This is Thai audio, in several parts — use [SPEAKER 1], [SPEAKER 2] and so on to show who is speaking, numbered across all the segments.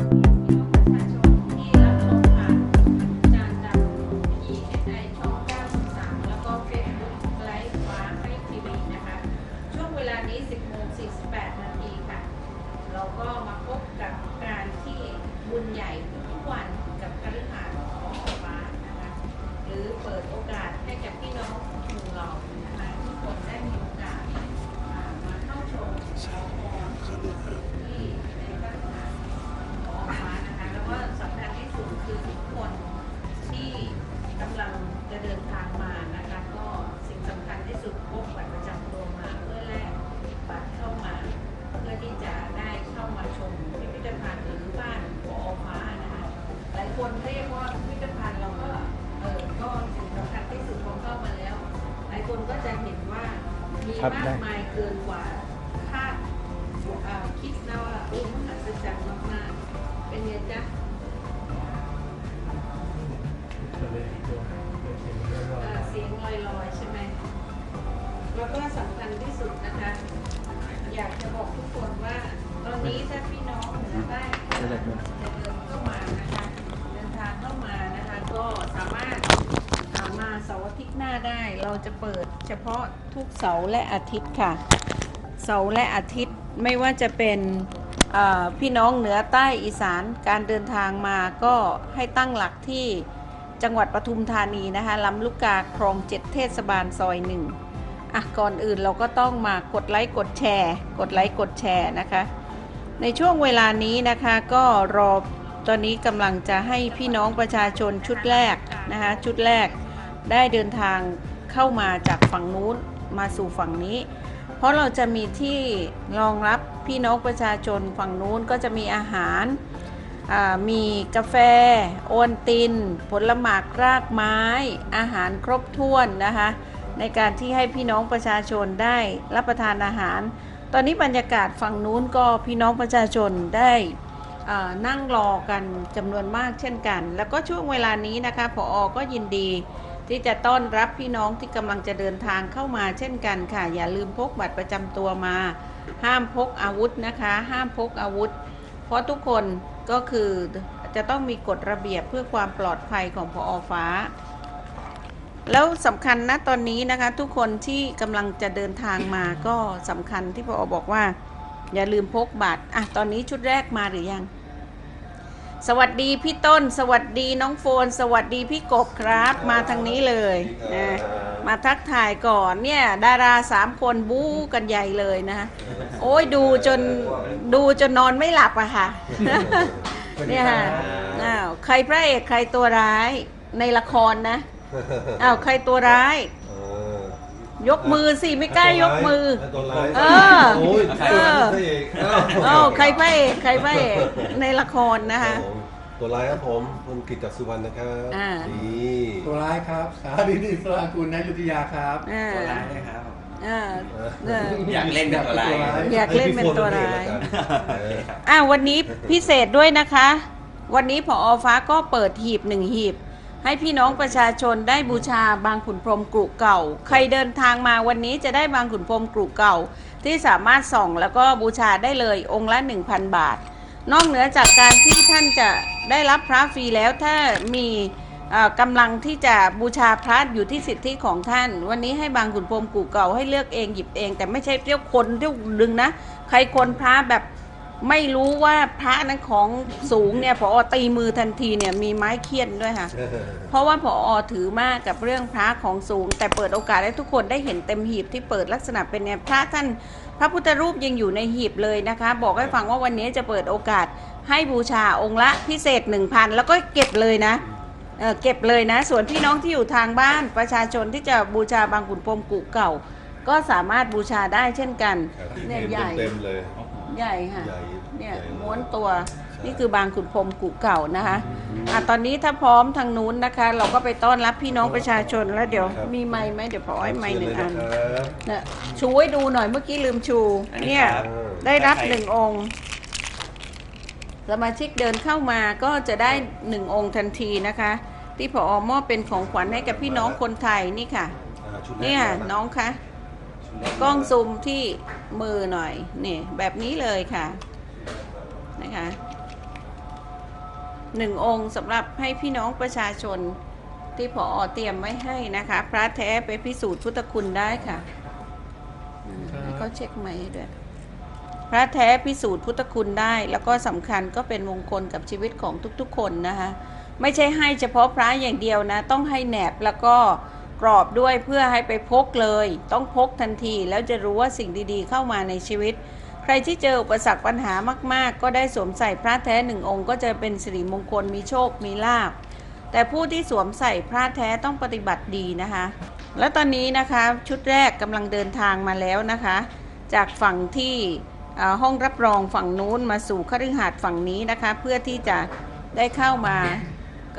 [SPEAKER 1] ป ครับมาได้กมายเกินกว่า
[SPEAKER 2] คาด
[SPEAKER 1] เอ่อคิดนะว่าโอ้มหัศจรรย์มากๆเป็นไงจ๊ะเอ่อเสียงลอยๆใช่ไหมแล้วก็สำคัญที่สุดนะคะ อยากจะบอกทุกคนว่า ตอนนี้ถ้าพี่น้องเหนือใต้จะเดินเข้ามานะคะเดินทางเข้ามานะคะ ก็สามารถอ่า มาเสาร์อาทิตย์หน้าได้ เราจะเปิดเฉพาะทุกเสาร์และอาทิตย์ค่ะ เสาร์และอาทิตย์ไม่ว่าจะเป็นพี่น้องเหนือใต้อีสานการเดินทางมาก็ให้ตั้งหลักที่จังหวัดปทุมธานีนะคะลำลูกกาคลองเจ็ดเทศบาลซอยหนึ่งอะก่อนอื่นเราก็ต้องมากดไลค์กดแชร์ กดไลค์กดแชร์นะคะ ในช่วงเวลานี้นะคะก็รอตอนนี้กำลังจะให้พี่น้องประชาชนชุดแรกนะคะชุดแรก ได้เดินทางเข้ามาจากฝั่งนู้นมาสู่ฝั่งนี้ เพราะเราจะมีที่รองรับพี่น้องประชาชนฝั่งนู้นก็จะมีอาหารมีกาแฟ โอนติน ผลหมากรากไม้ อาหารครบถ้วนนะคะ ในการที่ให้พี่น้องประชาชนได้รับประทานอาหาร ตอนนี้บรรยากาศฝั่งนู้นก็พี่น้องประชาชนได้นั่งรอกันจำนวนมากเช่นกัน แล้วก็ช่วงเวลานี้นะคะผออก็ยินดี ที่จะต้อนรับพี่น้องที่กำลังจะเดินทางเข้ามาเช่นกันค่ะ อย่าลืมพกบัตรประจำตัวมา ห้ามพกอาวุธนะคะ ห้ามพกอาวุธ เพราะทุกคนก็คือจะต้องมีกฎระเบียบเพื่อความปลอดภัยของพออฟ้า แล้วสำคัญนะตอนนี้นะคะ ทุกคนที่กำลังจะเดินทางมาก็สำคัญที่พอบอกว่า อย่าลืมพกบัตรอะตอนนี้ชุดแรกมาหรือยัง สวัสดีพี่ต้น สวัสดีน้องโฟน สวัสดีพี่กบครับ มาทางนี้เลยนะมาทักทายก่อนเนี่ย ดาราสามคนบู๊กันใหญ่เลยนะคะโอ้ยดูจนดูจนนอนไม่หลับอะค่ะเนี่ยค่ะอ้าวใครพระเอกใครตัวร้ายในละครนะอ้าวใครตัวร้าย
[SPEAKER 3] เออ ย
[SPEAKER 1] กมือสิไม่กล้ายกมือ
[SPEAKER 3] ตัวร้าย
[SPEAKER 1] เออ
[SPEAKER 3] โอ้ย
[SPEAKER 1] เออ
[SPEAKER 3] พระเอก
[SPEAKER 1] อ้าวใครพระเอกใครพระเอกในละครนะคะ
[SPEAKER 3] ผมตัวร้ายครับผมคุณกิตติสุวรรณนะครับ
[SPEAKER 1] อ่า
[SPEAKER 3] นี่
[SPEAKER 4] ตัวร้ายครับสาดินีสรากุลนยุทธยาครับ
[SPEAKER 1] อ่า
[SPEAKER 5] ตัวร้ายเลยครับผม
[SPEAKER 1] อ่าเออ
[SPEAKER 5] อยากเล่นเป็นตัวร้ายครับ
[SPEAKER 1] อยากเล่นเป็นตัวร้าย
[SPEAKER 3] ให้พี่โฟนเล่นแล้วกันเออ
[SPEAKER 1] อ่าวันนี้พิเศษด้วยนะคะ วันนี้ผอฟ้าก็เปิดหีบหนึ่งหีบ ให้พี่น้องประชาชนได้บูชาบางขุนพรมกรุเก่า ใครเดินทางมาวันนี้จะได้บางขุนพรมกรุเก่า ที่สามารถส่องแล้วก็บูชาได้เลยองค์ละ 1,000 บาท นอกเหนือจากการที่ท่านจะได้รับพระฟรีแล้วถ้ามีกำลังที่จะบูชาพระอยู่ที่สิทธิของท่าน วันนี้ให้บางขุนพรมกูเก่าให้เลือกเองหยิบเอง แต่ไม่ใช่เที่ยวคนเที่ยวดึงนะ ใครคนพระแบบ ไม่รู้ว่าพระนั้นของสูงเนี่ยพอตีมือทันทีเนี่ยมีไม้เคี่ยนด้วยค่ะ เพราะว่าพออถือมากกับเรื่องพระของสูง แต่เปิดโอกาสให้ทุกคนได้เห็นเต็มหีบที่เปิดลักษณะเป็นเนี่ยพระท่านพระพุทธรูปยังอยู่ในหีบเลยนะคะ บอกให้ฟังว่าวันนี้จะเปิดโอกาสให้บูชาองค์ละพิเศษ1,000แล้วก็เก็บเลยนะเออเก็บเลยนะ ส่วนพี่น้องที่อยู่ทางบ้านประชาชนที่จะบูชาบางขุนพรหมกุเก่า ก็สามารถบูชาได้เช่นกัน
[SPEAKER 3] ครับที่
[SPEAKER 1] เนี่ย
[SPEAKER 3] เห็น
[SPEAKER 1] ใหญ่
[SPEAKER 3] เต็มๆเลย
[SPEAKER 1] ใหญ่ค่ะ
[SPEAKER 3] ใหญ่
[SPEAKER 1] เนี่ย
[SPEAKER 3] ใหญ่เลย
[SPEAKER 1] ม้วนตัว
[SPEAKER 3] ใช่
[SPEAKER 1] นี่คือบางขุนพรหมกุเก่านะคะอะตอนนี้ถ้าพร้อมทางนู้นนะคะ เราก็ไปต้อนรับพี่น้องประชาชนแล้วเดี๋ยว
[SPEAKER 3] ครับ
[SPEAKER 1] มีไม้ไหมเดี๋ยวพอให้ไม้หนึ่งอัน
[SPEAKER 3] เชิญเลยนะครับ
[SPEAKER 1] เนี่ยชูให้ดูหน่อยเมื่อกี้ลืมชู
[SPEAKER 5] อันนี้
[SPEAKER 1] เนี่ย
[SPEAKER 5] ครับ
[SPEAKER 1] ได้รับหนึ่งองค์ สมาชิกเดินเข้ามาก็จะได้หนึ่งองค์ทันทีนะคะ ที่พอมอบเป็นของขวัญให้กับพี่น้องคนไทยนี่ค่ะ
[SPEAKER 3] อ่าชุดแรก
[SPEAKER 1] เนี่ย
[SPEAKER 3] มา
[SPEAKER 1] น้องคะ กล้องซูมที่มือหน่อยนี่แบบนี้เลยค่ะนะคะหนึ่งองค์สำหรับให้พี่น้องประชาชนที่ผอเตรียมไว้ให้นะคะ พระแท้ไปพิสูจน์พุทธคุณได้ค่ะให้เขาเช็คไหมด้วยพระแท้พิสูจน์พุทธคุณได้ แล้วก็สำคัญก็เป็นมงคลกับชีวิตของทุกๆคนนะคะ ไม่ใช่ให้เฉพาะพระอย่างเดียวนะ ต้องให้แหนบแล้วก็ กรอบด้วยเพื่อให้ไปพกเลย ต้องพกทันทีแล้วจะรู้ว่าสิ่งดีๆ เข้ามาในชีวิต ใครที่เจออุปสรรคปัญหามากๆ ก็ได้สวมใส่พระแท้หนึ่งองค์ ก็จะเป็นสิริมงคลมีโชคมีลาภแต่ผู้ที่สวมใส่พระแท้ต้องปฏิบัติดีนะคะ และตอนนี้นะคะชุดแรกกำลังเดินทางมาแล้วนะคะ จากฝั่งที่ห้องรับรองฝั่งนู้นมาสู่คฤหาสน์ฝั่งนี้นะคะ เพื่อที่จะได้เข้ามา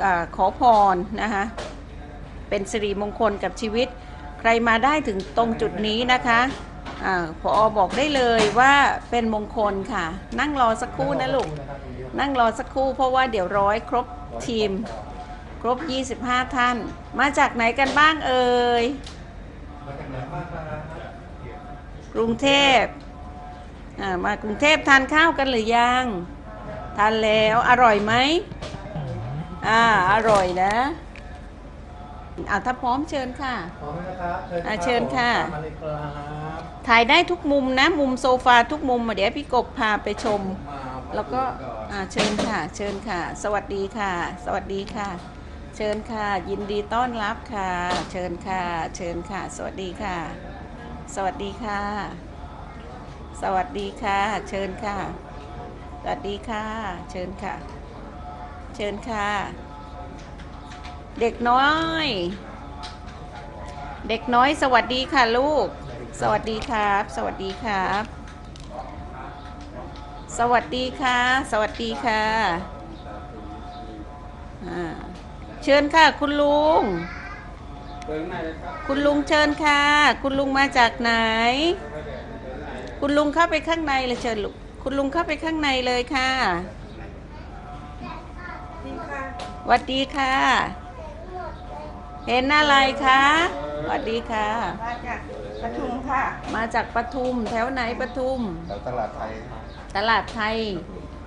[SPEAKER 1] อขอพรนะคะ เป็นสิริมงคลกับชีวิต ใครมาได้ถึงตรงจุดนี้นะคะอาพอบอกได้เลยว่าเป็นมงคลค่ะ นั่งรอสักครู่นะลูก นั่งรอสักครู่เพราะว่าเดี๋ยวร้อยครบทีม ครบ 25 ท่าน มาจากไหนกันบ้างเอ่ย
[SPEAKER 4] กไหนบ้างครับ
[SPEAKER 1] กรุงเทพอ่ามากรุงเทพทานข้าวกันหรือยัง ทานแล้วอร่อยไหมอ่าอร่อยนะ อ่าถ้าพร้อมเชิญค่ะ
[SPEAKER 4] พร้อมไหมนะครับ
[SPEAKER 1] อะเชิญค่ะ
[SPEAKER 4] ตามมาเลยครับ
[SPEAKER 1] ถ่ายได้ทุกมุมนะ มุมโซฟาทุกมุมอะเดี๋ยวพี่กบพาไปชม
[SPEAKER 4] มา
[SPEAKER 1] แล้วก็อ่าเชิญค่ะ เชิญค่ะ สวัสดีค่ะ สวัสดีค่ะ เชิญค่ะ ยินดีต้อนรับค่ะ เชิญค่ะ เชิญค่ะ สวัสดีค่ะ สวัสดีค่ะ สวัสดีค่ะ เชิญค่ะ สวัสดีค่ะ เชิญค่ะ เชิญค่ะ เด็กน้อย เด็กน้อยสวัสดีค่ะลูก สวัสดีครับ สวัสดีครับ สวัสดีค่ะ สวัสดีค่ะอ่าเชิญค่ะคุณลุง คุณลุงเชิญค่ะ คุณลุงมาจากไหน คุณลุงเข้าไปข้างในเลยเชิญลูกคุณลุงเข้าไปข้างในเลยค่ะสวัสดีค่ะ เห็นอะไรคะสวัสดีค่ะ
[SPEAKER 2] มาจากปทุมค่ะ
[SPEAKER 1] มาจากปทุมแถวไหนปทุม
[SPEAKER 4] แถวตลาดไทย
[SPEAKER 1] ตลาดไทย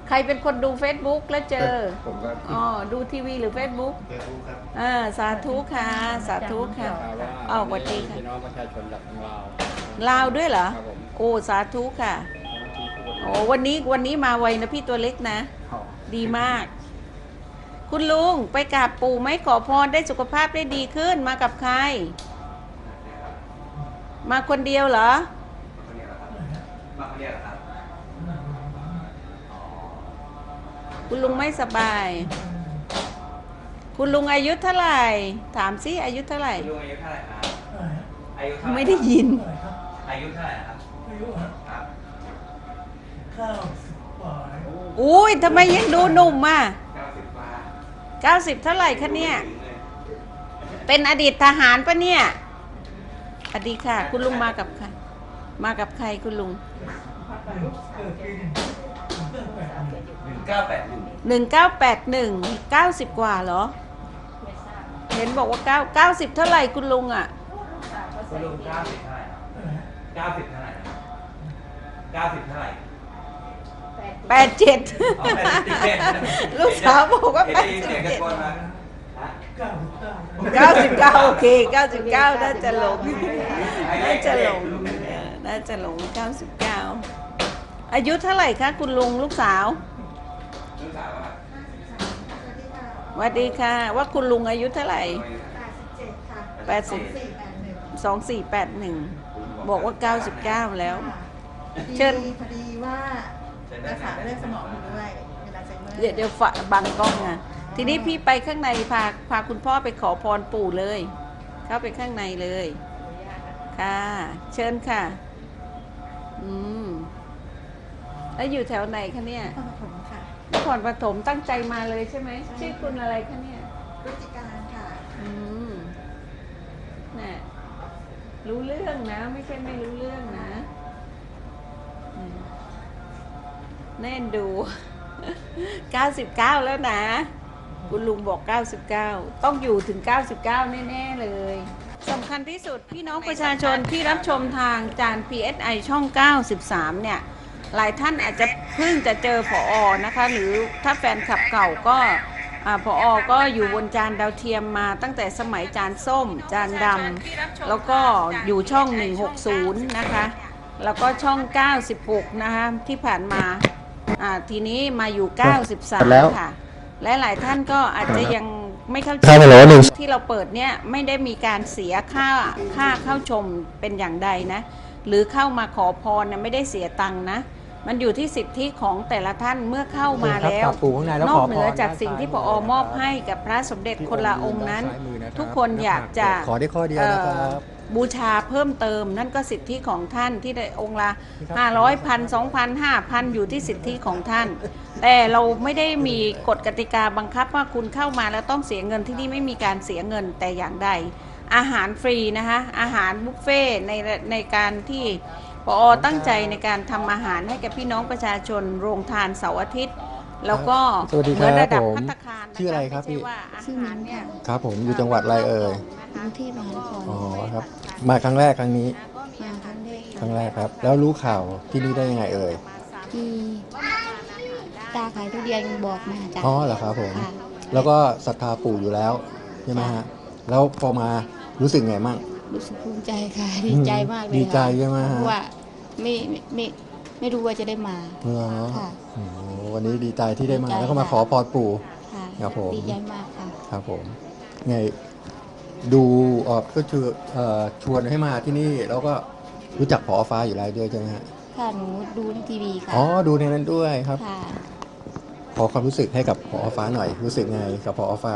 [SPEAKER 1] ใครเป็นคนดู Facebook แล้วเจอ
[SPEAKER 4] ผมก็
[SPEAKER 1] อ๋อ ดูทีวีหรือ Facebook
[SPEAKER 4] เฟซบุ๊กครับ
[SPEAKER 1] อ่าสาธุค่ะ สาธุค่ะอ้าวสวัสดีค่ะ
[SPEAKER 6] พี่น้องประชาชนจากทางลาว
[SPEAKER 1] ลาวด้วยเหรอ
[SPEAKER 6] ครับผม
[SPEAKER 1] โอ้ สาธุค่ะ โอ้วันนี้วันนี้มาไวนะพี่ตัวเล็กนะ ดีมาก คุณลุงไปกราบปู่ไหมขอพรได้สุขภาพได้ดีขึ้นมากับใคร มาคนเดียวเหรอ
[SPEAKER 5] มาคนเดียวเหรอครับ
[SPEAKER 1] คุณลุงไม่สบาย คุณลุงอายุเท่าไหร่ ถามสิอายุเท่าไหร่
[SPEAKER 5] คุณลุงอายุเท่าไหร่ครับอายุเท่าไหร่
[SPEAKER 1] ไม่ได้ยิน
[SPEAKER 5] อายุเท่าไหร่นะครับอายุครับ
[SPEAKER 1] อุ้ยทำไมยังดูหนุ่มอะ
[SPEAKER 5] เก้าสิบกว่า
[SPEAKER 1] เก้าสิบเท่าไหร่คะเนี่ย เป็นอดีตทหารปะเนี่ยสวัสดีค่ะ คุณลุงมากับใคร มากับใครคุณลุง
[SPEAKER 5] หนึ่งเก้าแปดหนึ่ง
[SPEAKER 1] หนึ่งเก้าแปดหนึ่งเก้าสิบกว่าเหรอ เห็นบอกว่าเก้าเก้าสิบเท่าไหร่คุณลุงอะ
[SPEAKER 5] คุณลุงเก้าสิบเท่าไหร่เก้าสิบเท่าไหร่เก้าสิบเท่าไหร่
[SPEAKER 1] แปดเจ็ด
[SPEAKER 5] อ๋อแปดสิบเจ็ด
[SPEAKER 1] ลูกสาวบอกว่า
[SPEAKER 5] เห็น
[SPEAKER 1] แป
[SPEAKER 5] ได้
[SPEAKER 1] ด
[SPEAKER 5] ยิน
[SPEAKER 1] สิบ
[SPEAKER 5] เสียงตะ
[SPEAKER 1] เจ็ด
[SPEAKER 5] โกนมาฮะ
[SPEAKER 1] เก้าสิบเก้าโอเคเก้าสิบเก้าน่าจะหลงน่าจะหลงเออน่าจะหลงเก้าสิบเก้าอายุเท่าไหร่คะคุณลุงลูกสาว
[SPEAKER 5] ลูกสาวอะ
[SPEAKER 1] สวัสดีค่ะ ว่าคุณลุงอายุเท่าไหร่
[SPEAKER 2] 87ค่ะ
[SPEAKER 1] แปดสิบ
[SPEAKER 2] 481
[SPEAKER 1] สองสี่แปดหนึ่งบอกว่าเก้าสิบเก้าแล้ว เชิ
[SPEAKER 2] เชิ
[SPEAKER 1] ญ
[SPEAKER 2] ญพอดีว่า รักษาเรื่องสมองอยู่ด้วยเวลาเซเมอร์
[SPEAKER 1] เดี๋ยวเดี๋ยวฝะบังกล้องอะ ทีนี้พี่ไปข้างในพาพาคุณพ่อไปขอพรปู่เลย เข้าไปข้างในเลย ค่ะ เชิญค่ะ อืม แล้วอยู่แถวไหนคะเนี่ย
[SPEAKER 2] นครปฐมค่ะ
[SPEAKER 1] นครปฐมตั้งใจมาเลยใช่ไหม ชื่อคุณอะไรคะเนี่ย
[SPEAKER 2] รุจิการค่ะ
[SPEAKER 1] อืมน่ะรู้เรื่องนะ ไม่ใช่ไม่รู้เรื่องนะอืม แน่นดู 99 แล้วนะ คุณลุงบอก 99 ต้องอยู่ถึง 99 แน่ ๆ เลยสำคัญที่สุดพี่น้องประชาชนที่รับชมทางจาน PSI ช่อง 93 เนี่ย หลายท่านอาจจะเพิ่งจะเจอผออนะคะ หรือถ้าแฟนคลับเก่าก็อ่าพออก็อยู่บนจานดาวเทียมมาตั้งแต่สมัยจานส้ม จานดำแล้วก็อยู่ช่อง 160 นะคะ แล้วก็ช่อง 96 นะคะที่ผ่านมา อ่าทีนี้มาอยู่ 93 ค่ะ และหลายท่านก็อาจจะยังไม่เข้าใจ
[SPEAKER 6] ครับฮัลโหลหนึ่ง
[SPEAKER 1] ที่เราเปิดเนี่ยไม่ได้มีการเสียค่าค่าเข้าชมเป็นอย่างใดนะ หรือเข้ามาขอพรเนี่ยไม่ได้เสียตังค์นะมันอยู่ที่สิทธิของแต่ละท่านเมื่อเข้ามาแล้ว
[SPEAKER 6] ครับปู่ข้างในแล้ว
[SPEAKER 1] นอก
[SPEAKER 6] ขอพร
[SPEAKER 1] เหนือจากสิ่งที่พ
[SPEAKER 6] ด้าน
[SPEAKER 1] อ
[SPEAKER 6] ซ้ายมือ
[SPEAKER 1] มอบให้กับพระสมเด็จคนละองค์นั้น
[SPEAKER 6] ซ้ายมือนะครับ
[SPEAKER 1] ทุกคนอยากจะ
[SPEAKER 6] ขอได้ข้อเดียวนะครับ
[SPEAKER 1] เอ่อ บูชาเพิ่มเติม นั่นก็สิทธิของท่านที่ได้องค์ละ
[SPEAKER 6] นี่ครับ
[SPEAKER 1] ห้าร้อยพันสองพันห้าพันอยู่ที่สิทธิของท่าน แต่เราไม่ได้มีกฎกติกาบังคับว่าคุณเข้ามาแล้วต้องเสียเงินที่นี่ไม่มีการเสียเงินแต่อย่างใด อาหารฟรีนะคะอาหารบุฟเฟ่ต์ในในการที่ปอตั้งใจในการทำอาหารให้กับพี่น้องประชาชนโรงทานเสาร์อาทิตย์ แล้วก็
[SPEAKER 6] สวัสดี
[SPEAKER 1] เห
[SPEAKER 6] ครั
[SPEAKER 1] มือบนระดับ
[SPEAKER 6] ผม
[SPEAKER 1] พัตตาคารนค
[SPEAKER 6] ชื่ออะไรครับ
[SPEAKER 1] ม่
[SPEAKER 6] พี่
[SPEAKER 1] ใช่ว่าอาหารเนี่ย
[SPEAKER 6] ครับผมอยู่จังหวัดอะไรเอ่ย
[SPEAKER 1] กรุงเทพมหานคร
[SPEAKER 6] อ๋อครับ มาครั้งแรกครั้งนี้
[SPEAKER 1] มาครั้งแรก
[SPEAKER 6] ครั้งแรกครับ แล้วรู้ข่าวที่นี่ได้ยังไงเอ่ย
[SPEAKER 7] ที่ตาขายทุเรียนบอกมาจ้ะ
[SPEAKER 6] อ๋อเหรอครับผม
[SPEAKER 7] ค่ะ
[SPEAKER 6] แล้วก็ศรัทธาปู่อยู่แล้วใช่ไหมฮะ แล้วพอมารู้สึกไงมั่ง
[SPEAKER 7] รู้สึกภูมิใจค่ะ ดีใจมากเลย
[SPEAKER 6] ดีใจ
[SPEAKER 7] ค่ะ
[SPEAKER 6] ใช่ไหมฮะ
[SPEAKER 7] เพราะว่าไม่ไม่ไม่ ไม่รู้ว่าจะได้มา
[SPEAKER 6] เหรอ
[SPEAKER 7] ค่ะ
[SPEAKER 6] โอ้โหวันนี้ดีใจที่ได้มา
[SPEAKER 7] ดีใจ
[SPEAKER 6] แล้วก็มา
[SPEAKER 7] ค่ะ
[SPEAKER 6] ขอพรปู่
[SPEAKER 7] ค่ะ
[SPEAKER 6] ครับผม
[SPEAKER 7] ดีใจมากค่ะ
[SPEAKER 6] ครับผมไงดูออกก็ชวนเอ่อชวนให้มาที่นี่ แล้วก็รู้จักผอฟ้าอยู่แล้วด้วยใช่ไหมฮะ
[SPEAKER 7] ค่ะหนูดูในทีวีค่ะ
[SPEAKER 6] อ๋อดูในนั้นด้วยครับ
[SPEAKER 7] ค่ะ
[SPEAKER 6] ขอความรู้สึกให้กับผอฟ้าหน่อยรู้สึกไงกับผอฟ้า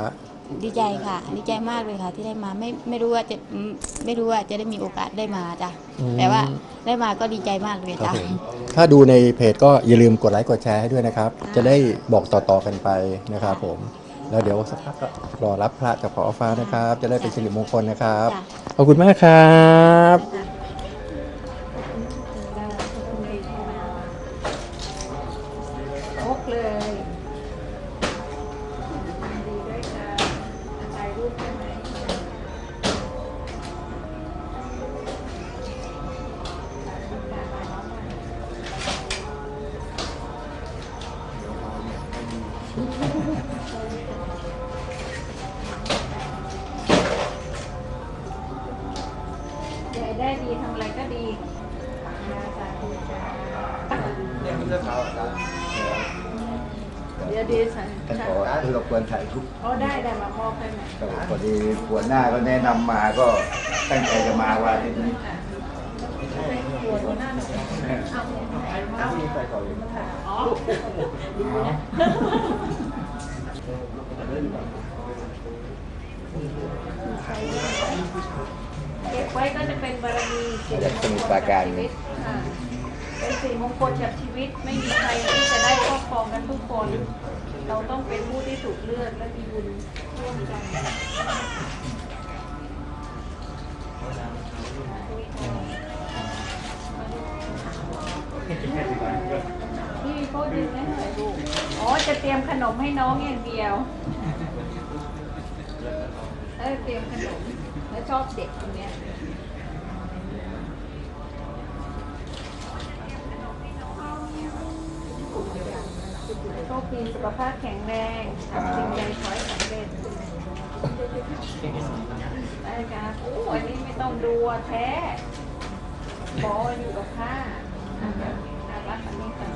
[SPEAKER 7] ดีใจค่ะ ดีใจมากเลยค่ะ ที่ได้มาไม่ไม่รู้ว่าจะอืมไม่รู้ว่าจะได้มีโอกาสได้มาจ้ะ
[SPEAKER 6] อืม
[SPEAKER 7] แต่ว่าได้มาก็ดีใจมากเลย
[SPEAKER 6] ครับ
[SPEAKER 7] จ้ะ
[SPEAKER 6] ผมถ้าดูในเพจก็อย่าลืมกดไลค์กดแชร์ให้ด้วยนะครับ จะได้บอกต่อๆกันไปนะครับผมแล้วเดี๋ยวสักพักก็รอรับพระจากผอฟ้านะครับ จะได้เป็นสิริมงคลนะครับ
[SPEAKER 7] จ้ะ
[SPEAKER 6] ขอบคุณมากครับ
[SPEAKER 1] ใหญ่ได้ดีทำอะไรก็ดีมาสาธุจ้าเดี๋ยวดีสัน
[SPEAKER 8] ท่านขอรบกวนถ่ายรูป
[SPEAKER 1] อ๋อได้ได้มามอบให้ไหม
[SPEAKER 8] ครับพอดีหัวหน้าก็แนะนำมาก็ตั้งใจจะมาวันนี้
[SPEAKER 1] อ๋อเก็บ ไว้ก็จะเป็นบารมีสิริมงคลกับชีวิตค่ะเป็นสิ่งมงคลกับชีวิต ไม่มีใครที่จะได้ครอบครองกันทุกคน เราต้องเป็นผู้ที่ถูกเลือกและมีบุญร่วมกันพี่เขาดึงให้หน่อยลูกอ๋อจะเตรียมขนมให้น้องอย่างเดียว เออเตรียมขนมแล้วชอบเด็กคนเนี้ย โชคดีสุขภาพแข็งแรงทำสิ่งใดขอให้สำเร็จได้ครับโอ้อันนี้ไม่ต้องดูอะแท้บออยู่กับผ้าอะเดี๋ยวน่ารักอันนี้กัน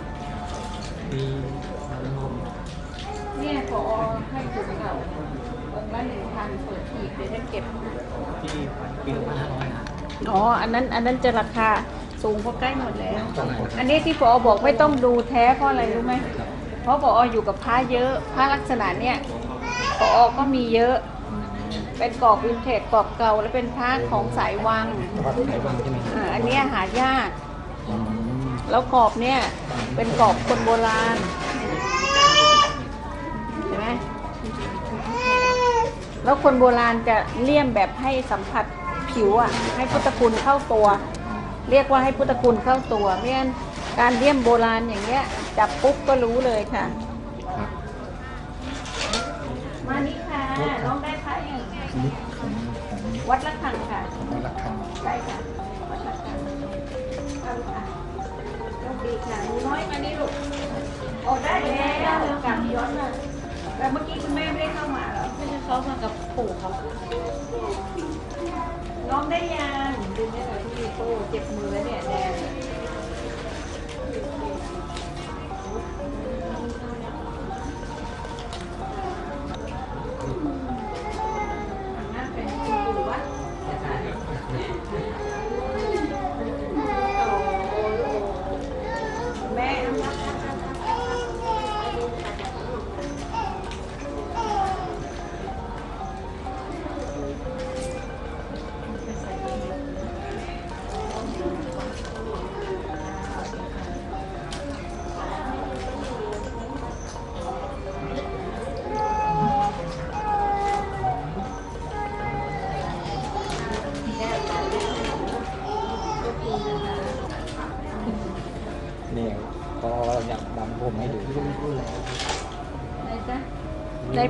[SPEAKER 1] เนี่ยพอให้ถุงเก่าองค์ละหนึ่งพันเปิดอีกเดี๋ยวฉันเก็บอ๋อ อันนั้น อันนั้นจะราคาสูงเพราะใกล้หมดแล้ว อันนี้ที่พอบอกไม่ต้องดูแท้เพราะอะไรรู้ไหม เพราะพออยู่กับผ้าเยอะผ้าลักษณะเนี้ยพอก็มีเยอะ เป็นกรอบวินเทจกรอบเก่าและเป็นผ้าของสายวังอ่าอันเนี้ยหายาก แล้วกรอบเนี่ยเป็นกรอบคนโบราณเห็นไหมแล้วคนโบราณจะเลี่ยมแบบให้สัมผัสผิวอะให้พุทธคุณเข้าตัว เรียกว่าให้พุทธคุณเข้าตัวไม่งั้น การเลี่ยมโบราณอย่างเงี้ย จับปุ๊บก็รู้เลยค่ะ มานี่ค่ะน้องได้พระอย่างวัดละคังค่ะ
[SPEAKER 8] วัดละคัง
[SPEAKER 1] ได้ค่ะวัดละคังเอาค่ะโชคดีค่ะหนูน้อยมานี่ลูกโอ้ได้แล้วกลับย้อนมาไปแต่เมื่อกี้คุณแม่ไม่ได้เข้ามาเหรอ
[SPEAKER 7] ไม่ใช่เขามากับปู่เขา
[SPEAKER 1] น้องได้ยังดูเนี่ยค่ะพี่โอ้เจ็บมือแล้วเนี่ยแดง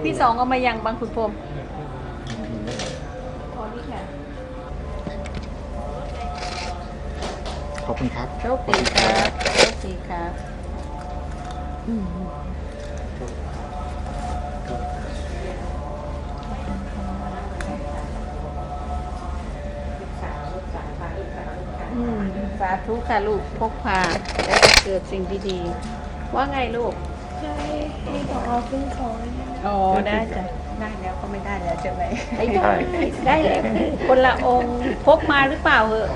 [SPEAKER 1] ไหนพี่สองเอามายังบางคุณพรมพอนี่ค่ะ
[SPEAKER 6] ขอบคุณครับ
[SPEAKER 1] โชคดีครับโชคดีครับอืมสาธุค่ะลูกพกพาและจะเกิดสิ่งดีๆ ว่าไงลูก
[SPEAKER 2] ใช่ให้พอขึ้นของ
[SPEAKER 1] อ๋อได้จ้ะได้แล้วก็ไม่ได้แล้วใช่ไหมได้ได้แล้วคนละองค์พกมาหรือเปล่าเหอะ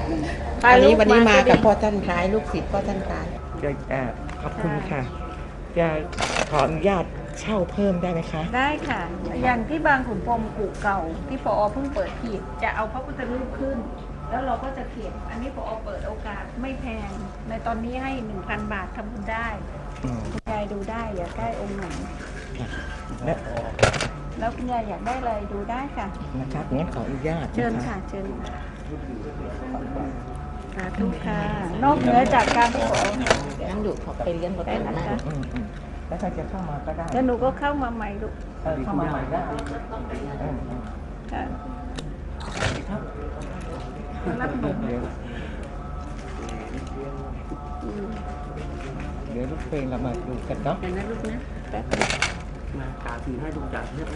[SPEAKER 1] พา
[SPEAKER 9] วัน
[SPEAKER 1] ลู
[SPEAKER 9] นี้
[SPEAKER 1] ก
[SPEAKER 9] วันนี้มา
[SPEAKER 1] ก็
[SPEAKER 9] กับ
[SPEAKER 1] ดี
[SPEAKER 9] พ่อท่านคล้ายลูกศิษย์พ่อท่านคล้าย จะเอ่อขอบคุณค่ะ จะขออนุญาตเช่าเพิ่มได้ไหมคะ
[SPEAKER 1] ได้ค่ะ อย่างที่บางขุนพรหมกู่เก่า ที่พอเพิ่งเปิดหีบจะเอาพระพุทธรูปขึ้น แล้วเราก็จะเขียนอันนี้พอเปิดโอกาสไม่แพง ในตอนนี้ให้ 1,000 บาททำบุญได้
[SPEAKER 9] อืม
[SPEAKER 1] คุณยายดูได้อยากได้องค์ไหน
[SPEAKER 9] และ
[SPEAKER 1] แล้วคุณยายอยากได้อะไรดูได้ค่ะ
[SPEAKER 9] นะครับงั้นขออนุญาตน
[SPEAKER 1] เชิญค่ะ เชิญค่ะสาธุค่ะ นอกเหนือจากการที่ขอ
[SPEAKER 9] นั่งอยู่ขอไปเลี้ยงรถ
[SPEAKER 1] ได้นะคะ
[SPEAKER 9] อืมอืมแล้วถ้าจะเข้ามาก็ได้
[SPEAKER 1] แล้วหนูก็เข้ามาใหม่ลูก
[SPEAKER 9] เออเข้ามาใหม่ได้เออเออ
[SPEAKER 1] ค่ะมารับหนู
[SPEAKER 9] เดี๋ยว
[SPEAKER 1] อืม
[SPEAKER 9] เดี๋ยวลูกเพลงเรามาดูกันเนาะ
[SPEAKER 1] เดี๋ยวนะลูกนะแป๊บ
[SPEAKER 5] มาตาสีให้ดูจากเรียบ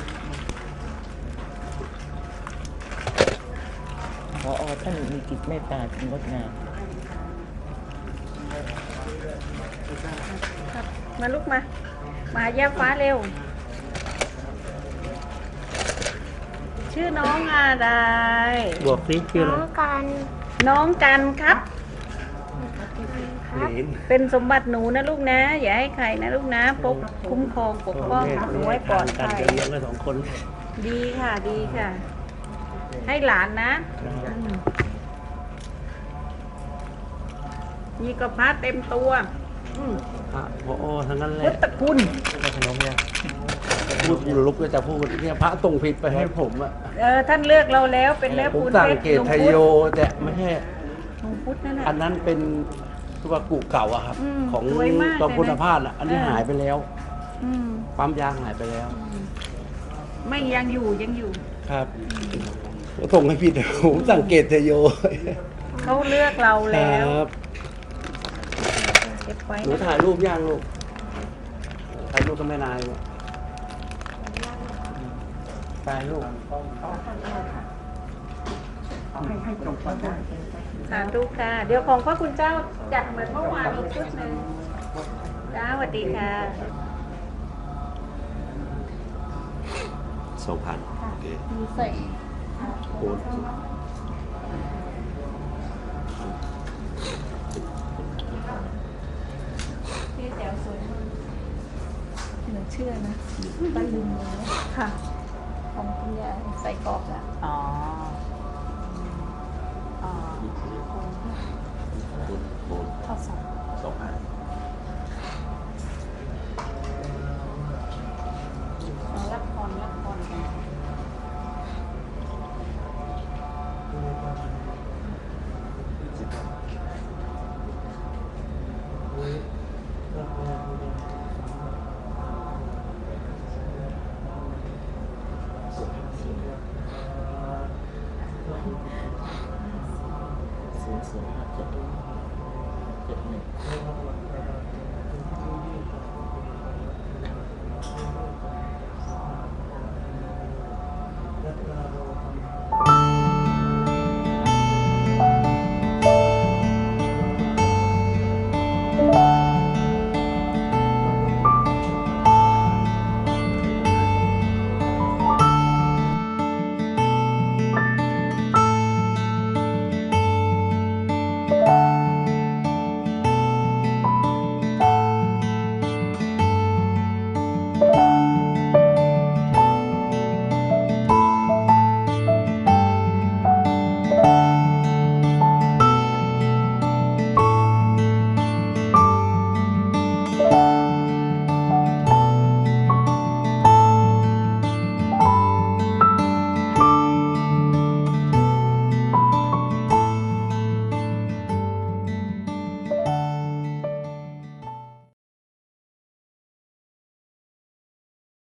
[SPEAKER 9] พอท่านมีจิตเมตตาจริงงดงาม
[SPEAKER 1] ครับมาลูกมา มาหาย่าฟ้าเร็ว ชื่อน้องอะไร
[SPEAKER 5] บวกซิคืออะไร
[SPEAKER 1] น้องกันครับ
[SPEAKER 5] เหรน
[SPEAKER 1] เป็นสมบัติหนูนะลูกนะ อย่าให้ใครนะลูกนะปกคุ้มครองปกป้องหนูไว้ปลอด
[SPEAKER 5] กัน
[SPEAKER 1] ภัย
[SPEAKER 5] จะเลี้ยงกันสองคน
[SPEAKER 1] ดีค่ะดีค่ะ ให้หลานนะอืมนี่ก็พระเต็มตัวอืม
[SPEAKER 5] พระพอทั้งนั้นแห
[SPEAKER 1] พุ
[SPEAKER 5] ละ
[SPEAKER 1] ทธคุณ
[SPEAKER 5] ขนมเนี่ยพูดลุกก็จะพูดเนี่ยพระตรงผิดไปให้ผมอะ
[SPEAKER 1] เออท่านเลือกเราแล้วเป็นแล้ว
[SPEAKER 5] ผม
[SPEAKER 1] ปูน
[SPEAKER 5] สั่ง
[SPEAKER 1] เพชร
[SPEAKER 5] เกต
[SPEAKER 1] หลวง
[SPEAKER 5] ไท
[SPEAKER 1] พุ
[SPEAKER 5] โย
[SPEAKER 1] ทธ
[SPEAKER 5] แต่ไม่ใช่
[SPEAKER 1] หลวงพุทธนั่นแหละ
[SPEAKER 5] อันนั้นเป็น ตัวกุเก่าอะครับ
[SPEAKER 1] อืม
[SPEAKER 5] ของ
[SPEAKER 1] สวยมาก
[SPEAKER 5] ตอน
[SPEAKER 1] เลยนะ
[SPEAKER 5] พุทธภาพอะอันนี้
[SPEAKER 1] เออ
[SPEAKER 5] หายไปแล้ว
[SPEAKER 1] อืม
[SPEAKER 5] ปั๊มยางหายไปแล้ว
[SPEAKER 1] ไม่ยังอยู่ยังอยู่
[SPEAKER 5] ครับส่งให้ผิดผมสั่งเกตไทโย
[SPEAKER 1] เขาเลือกเรา
[SPEAKER 5] ค
[SPEAKER 1] แล้ว
[SPEAKER 5] รับ
[SPEAKER 1] เก็บไว้
[SPEAKER 5] หนู
[SPEAKER 1] นะ
[SPEAKER 5] ถ่ายรูปย่างลูกถ่ายรูปกับแม่นายลูกถ่ายรูป
[SPEAKER 1] สาธุค่ะ เดี๋ยวของพระคุณเจ้าจัดเหมือนเมื่อวานอีกชุดหนึ่งจ้าสวัสดีค่ะ
[SPEAKER 3] สองพันโอเค
[SPEAKER 1] มีใส่
[SPEAKER 3] โอน
[SPEAKER 1] ที่แถวสวยมากหนูเชื่อนะได้ยินแล้วค่ะ ของคุณยายใส่กรอบอะ
[SPEAKER 9] อ๋อ
[SPEAKER 3] โอ นโอน
[SPEAKER 1] ข้าวสาร
[SPEAKER 3] สองพัน